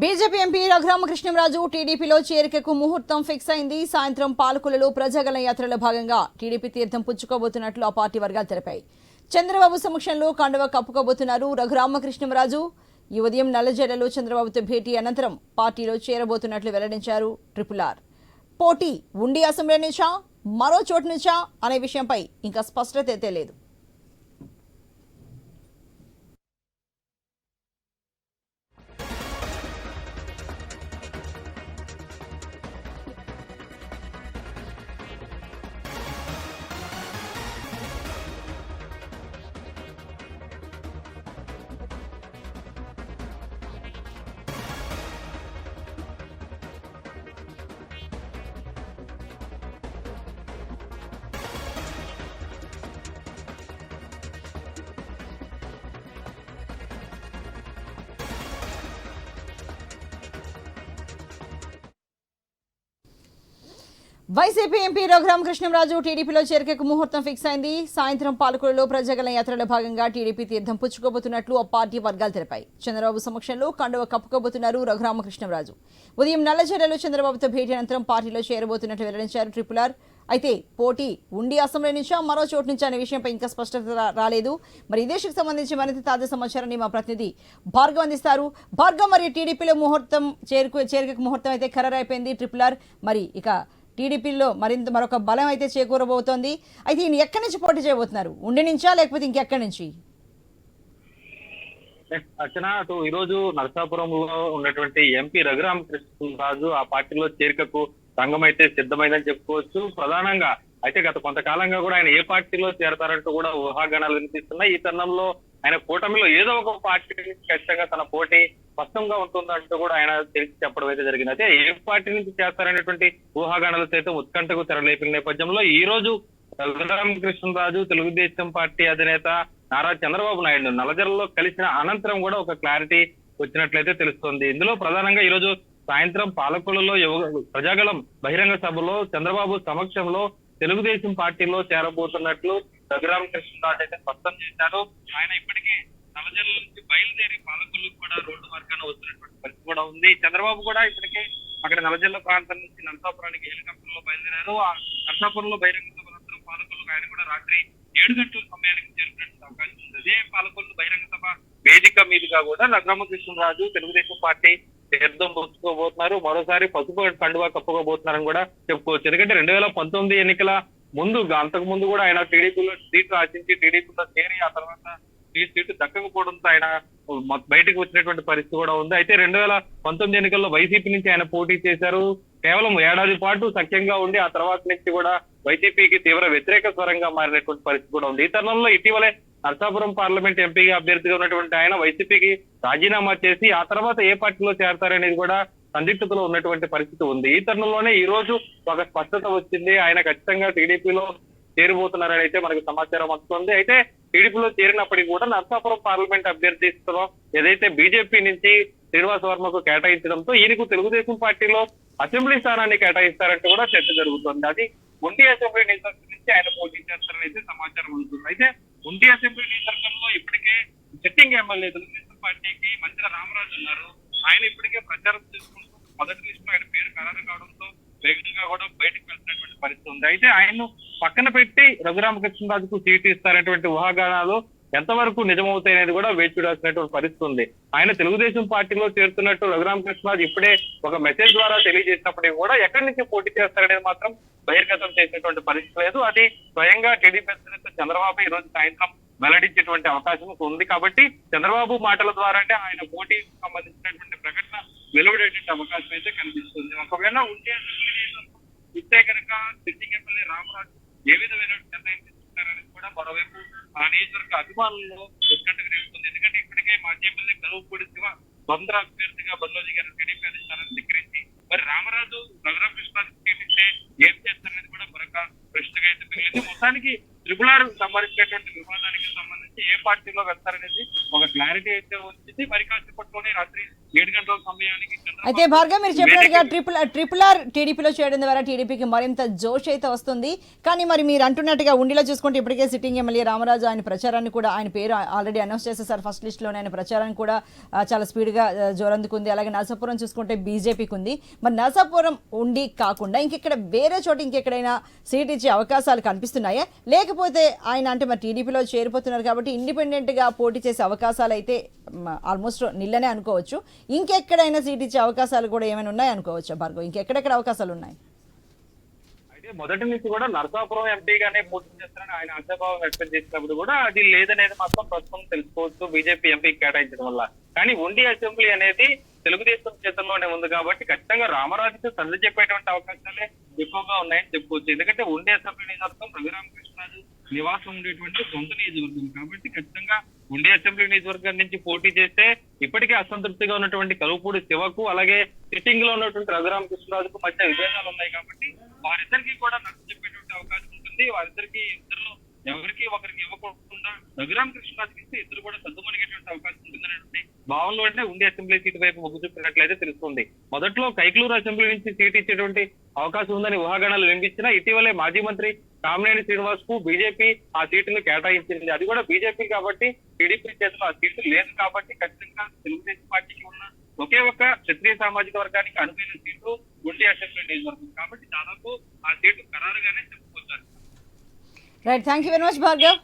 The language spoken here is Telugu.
బీజేపీ ఎంపీ రఘురామకృష్ణంరాజు టీడీపీలో చేరికకు ముహూర్తం ఫిక్స్ అయింది. సాయంత్రం పాలకులలో ప్రజాగల యాత్రలో భాగంగా టీడీపీ తీర్థం పుచ్చుకోబోతున్నట్లు ఆ పార్టీ వర్గాలు తెలిపాయి. చంద్రబాబు సమక్షంలో కండువ కప్పుకోబోతున్నారు రఘురామకృష్ణంరాజు. ఈ ఉదయం నల్లజర్లలో చంద్రబాబుతో భేటీ అనంతరం పార్టీలో చేరబోతున్నట్లు వెల్లడించారు ట్రిపుల్ ఆర్. పోటీ ఉండి అసెంబ్లీ నుంచా మరో చోటు నుంచా అనే విషయంపై ఇంకా స్పష్టత అయితే లేదు. వైసీపీ ఎంపీ రఘురామకృష్ణంరాజు టీడీపీలో చేరికకు ముహూర్తం ఫిక్స్ అయింది. సాయంత్రం పాలకులలో ప్రజాగల యాత్రలో భాగంగా టీడీపీ తీర్థం పుచ్చుకోబోతున్నట్లు ఆ పార్టీ వర్గాలు తెలిపాయి. చంద్రబాబు సమక్షంలో కండువ కప్పుకోబోతున్నారు రఘురామకృష్ణంరాజు. ఉదయం నల్లజర్లలో చంద్రబాబుతో భేటీ అనంతరం పార్టీలో చేరబోతున్నట్లు వెల్లడించారు ట్రిపుల్ ఆర్. అయితే పోటీ ఉండి అసెంబ్లీ నుంచా మరో చోటు నుంచి అనే విషయంపై ఇంకా స్పష్టత రాలేదు. మరి ఈ సంబంధించి మరింత తాజా సమాచారాన్ని మా ప్రతినిధి భార్గవ్ అందిస్తారు. భార్గవ్ మరి టీడీపీలో ముహూర్తం చేరుకు చేరికకు ముహూర్తం అయితే ఖరారైపోయింది. Triple R. మరి ఇక టీడీపీలో మరింత మరొక బలం అయితే చేకూరబోతోంది. అయితే ఈయన ఎక్కడి నుంచి పోటీ చేయబోతున్నారు? ఉండి నుంచా లేకపోతే ఇంకెక్కడి నుంచి? అర్చన అటు ఈ రోజు నరసాపురంలో ఉన్నటువంటి ఎంపీ రఘురామ కృష్ణరాజు ఆ పార్టీలో చేరికకు రంగం అయితే సిద్ధమైందని చెప్పుకోవచ్చు. ప్రధానంగా అయితే గత కొంతకాలంగా కూడా ఆయన ఏ పార్టీలో చేరతారంటూ కూడా ఊహాగానాలు వినిపిస్తున్నాయి. ఈ తరుణంలో ఆయన కూటమిలో ఏదో ఒక పార్టీ ఖచ్చితంగా తన పోటీ స్పష్టంగా ఉంటుందంటూ కూడా ఆయన తెలిసి చెప్పడం అయితే జరిగింది. అయితే ఏ పార్టీ నుంచి చేస్తారనేటువంటి ఊహాగానాలు అయితే ఉత్కంఠకు తెరలేపిన నేపథ్యంలో ఈ రోజు రఘురామకృష్ణరాజు తెలుగుదేశం పార్టీ అధినేత నారా చంద్రబాబు నాయుడు నలజరలో కలిసిన అనంతరం కూడా ఒక క్లారిటీ వచ్చినట్లయితే తెలుస్తోంది. ఇందులో ప్రధానంగా ఈ రోజు సాయంత్రం పాలకులలో యువ- ప్రజాగళం బహిరంగ సభలో చంద్రబాబు సమక్షంలో తెలుగుదేశం పార్టీలో చేరబోతున్నట్లు రఘురామకృష్ణరాజు అయితే స్పష్టం చేశారు. ఆయన ఇప్పటికే నల్లజర్ల నుంచి బయలుదేరి కూడా ఉంది. చంద్రబాబు కూడా ఇప్పటికే అక్కడ నల్లజర్ల ప్రాంతం నుంచి నరసాపురానికి హెలికాప్టర్లో బయలుదేరారు. ఆ నరసాపురంలో బహిరంగ సభ అనంతరం పాలకులకు ఆయన కూడా రాత్రి ఏడు గంటల సమయానికి చేరుకునే అవకాశం ఉంది. అదే పాలకొల్లు బహిరంగ సభ వేదిక మీదుగా కూడా రఘురామకృష్ణరాజు తెలుగుదేశం పార్టీ తీర్థం పుచ్చుకోబోతున్నారు. మరోసారి పసుపు కండువా కప్పుకోబోతున్నారని కూడా చెప్పుకోవచ్చు. ఎందుకంటే రెండు వేల పంతొమ్మిది ఎన్నికల ముందు అంతకు ముందు కూడా ఆయన టీడీపీలో సీట్లు ఆశించి టీడీపీలో చేరి ఆ తర్వాత సీట్ సీటు దక్కకపోవడంతో ఆయన బయటకు వచ్చినటువంటి పరిస్థితి కూడా ఉంది. అయితే రెండు వేల పంతొమ్మిది ఎన్నికల్లో వైసీపీ నుంచి ఆయన పోటీ చేశారు. కేవలం ఏడాది పాటు సఖ్యంగా ఉండి ఆ తర్వాత నుంచి కూడా వైసీపీకి తీవ్ర వ్యతిరేక స్వరంగా మారినటువంటి పరిస్థితి కూడా ఉంది. ఈ తరుణంలో ఇటీవలే నర్సాపురం పార్లమెంట్ ఎంపీగా అభ్యర్థిగా ఉన్నటువంటి ఆయన వైసీపీకి రాజీనామా చేసి ఆ తర్వాత ఏ పార్టీలో చేరతారనేది కూడా సందిగ్ధతలో ఉన్నటువంటి పరిస్థితి ఉంది. ఈ తరుణంలోనే ఈ రోజు ఒక స్పష్టత వచ్చింది. ఆయన ఖచ్చితంగా టీడీపీలో చేరిపోతున్నారని అయితే మనకు సమాచారం వస్తుంది. అయితే టీడీపీలో చేరినప్పటికీ కూడా నరసాపురం పార్లమెంట్ అభ్యర్థిలో ఏదైతే బీజేపీ నుంచి శ్రీనివాస వర్మకు కేటాయించడంతో ఈయనకు తెలుగుదేశం పార్టీలో అసెంబ్లీ స్థానాన్ని కేటాయిస్తారంటే కూడా చర్చ జరుగుతుంది. అది ఉండి అసెంబ్లీ నియోజకవర్గం నుంచి ఆయన పోటీ చేస్తారని అయితే సమాచారం అందుతుంది. అయితే ఉండి అసెంబ్లీ నియోజకవర్గంలో ఇప్పటికే సిట్టింగ్ ఎమ్మెల్యే తెలుగుదేశం పార్టీకి మంత్రి రామరాజు ఉన్నారు. ఆయన ఇప్పటికే ప్రచారం చేసుకుంటూ మొదటి లిస్ట్ ఆయన పేరు ఖరారు కావడంతో వేగంగా కూడా బయటకు వెళ్తున్నటువంటి ఉంది అయితే ఆయన్ను పక్కన పెట్టి రఘురామకృష్ణరాజుకు సీటు ఇస్తారనేటువంటి ఊహాగానాలు ఎంతవరకు నిజమవుతాయి అనేది కూడా వేచి చూడాల్సినటువంటి పరిస్థితి ఉంది. ఆయన తెలుగుదేశం పార్టీలో చేరుతున్నట్టు రఘురామకృష్ణరాజు ఇప్పుడే ఒక మెసేజ్ ద్వారా తెలియజేసినప్పటికీ కూడా ఎక్కడి నుంచి పోటీ చేస్తారనేది మాత్రం బహిర్గతం చేసినటువంటి పరిస్థితి లేదు. అది స్వయంగా టీడీపీ అధినేత చంద్రబాబు ఈ రోజు సాయంత్రం వెల్లడించేటువంటి అవకాశం ఉంది కాబట్టి చంద్రబాబు మాటల ద్వారానే ఆయన పోటీకి సంబంధించినటువంటి ప్రకటన వెలువడేటువంటి అవకాశం అయితే కనిపిస్తుంది. ఒకవేళ ఉంటే ఇస్తే కనుక సిట్టింగ్ ఎమ్మెల్యే రామరాజు ఏ విధమైన నిర్ణయం తీసుకుంటారనేది కూడా మరోవైపు ఆ నియోజకవర్గ అభిమానుల్లో ఉత్కంఠకు రేపుతుంది ఎందుకంటే ఇప్పటికే మాజీ ఎమ్మెల్యే కలువుపూడి శివ బంద్ర అభ్యర్థిగా బరిలోకి గారు టీడీపీ అధిష్టానాన్ని స్వీకరించి మరి రామరాజు రఘురామకృష్ణ టీడీపీ ఏం చేస్తారనేది కూడా మరొక ప్రశ్నగా అయితే మిగిలింది మొత్తానికి త్రిపుల్ ఆర్ సంబంధించినటువంటి వివాదానికి సంబంధించి ఏ పార్టీలో వెళ్తారనేది ఒక క్లారిటీ అయితే వచ్చింది. మరి కాసేపట్లోనే రాత్రి ఏడు గంటల సమయానికి చంద్రబాబు అయితే భార్గవ్ మీరు చెప్పినట్టుగా ట్రిపుల్ ట్రిపుల్ ఆర్ టీడీపీలో చేయడం ద్వారా టీడీపీకి మరింత జోష్ అయితే వస్తుంది. కానీ మరి మీరు అంటున్నట్టుగా ఉండిలో చూసుకుంటే ఇప్పటికే సిట్టింగ్ ఎమ్మెల్యే రామరాజు ఆయన ప్రచారాన్ని కూడా ఆయన పేరు ఆల్రెడీ అనౌన్స్ చేసేసారు ఫస్ట్ లిస్ట్లోనే ఆయన ప్రచారాన్ని కూడా చాలా స్పీడ్గా జోరందుకుంది. అలాగే నరసాపురం చూసుకుంటే బీజేపీకి ఉంది. మరి నరసాపురం ఉండి కాకుండా ఇంకెక్కడ వేరే చోట ఇంకెక్కడైనా సీట్ ఇచ్చే అవకాశాలు కనిపిస్తున్నాయా? లేకపోతే ఆయన అంటే మరి టీడీపీలో చేరిపోతున్నారు కాబట్టి ఇండిపెండెంట్గా పోటీ చేసే అవకాశాలు అయితే ఆల్మోస్ట్ నిల్లనే అనుకోవచ్చు. ఇంకెక్కడైనా సీట్ ఇచ్చే అవకాశాలు కూడా ఏమైనా ఉన్నాయి అనుకోవచ్చా భార్గవ్? ఇంకెక్కడెక్కడ అవకాశాలు ఉన్నాయి? అయితే మొదటి నుంచి కూడా నరసాపురం ఎంపీగానే పోటీ చేస్తారని ఆయన ఆశాభావం వ్యక్తం చేసినప్పుడు కూడా అది లేదనేది మాత్రం ప్రస్తుతం తెలుసుకోవచ్చు బీజేపీ ఎంపీకి కేటాయించడం వల్ల. కానీ ఉండి అసెంబ్లీ అనేది తెలుగుదేశం చేతుల్లోనే ఉంది కాబట్టి ఖచ్చితంగా రామరాజుకు సర్ది చెప్పేటువంటి అవకాశాలే ఎక్కువగా ఉన్నాయని చెప్పుకోవచ్చు. ఎందుకంటే ఉండి అసెంబ్లీ నియోజకవర్గం రఘురామకృష్ణరాజు నివాసం ఉండేటువంటి సొంత నియోజకవర్గం కాబట్టి ఖచ్చితంగా ఉండి అసెంబ్లీ నియోజకవర్గం నుంచి పోటీ చేస్తే ఇప్పటికే అసంతృప్తిగా ఉన్నటువంటి కలుపుపూడి శివకు అలాగే సిట్టింగ్లో ఉన్నటువంటి రఘురామకృష్ణరాజుకు మధ్య విభేదాలు ఉన్నాయి కాబట్టి వారిద్దరికి కూడా నచ్చ చెప్పేటువంటి అవకాశం ఉంటుంది. వారిద్దరికి ఇద్దరు ఎవరికి ఒకరికి ఇవ్వకుండా రఘురామ కృష్ణరాజుకి ఇస్తే ఇద్దరు కూడా సద్దుమణిగేటువంటి అవకాశం ఉంటుందనేటువంటి భావనలో అంటే ఉండి అసెంబ్లీ సీటు వైపు మొగ్గు చూపినట్లయితే తెలుస్తుంది. మొదట్లో కైక్లూరు అసెంబ్లీ నుంచి సీటు ఇచ్చేటువంటి అవకాశం ఉందని ఊహాగానాలు వినిపించినా ఇటీవలే మాజీ మంత్రి కామినేని శ్రీనివాస్కు బీజేపీ ఆ సీటును కేటాయించింది. అది కూడా బీజేపీ కాబట్టి టీడీపీ చేతిలో ఆ సీటు లేదు కాబట్టి ఖచ్చితంగా తెలుగుదేశం పార్టీకి ఉన్న ఒకే ఒక్క క్షత్రియ సామాజిక వర్గానికి అనువైన సీటు ఉండి అసెంబ్లీ నియోజకవర్గం. కాబట్టి దాదాపు ఆ సీటు ఖరారుగానే చెప్పుకోవచ్చు right thank you very much Bhargav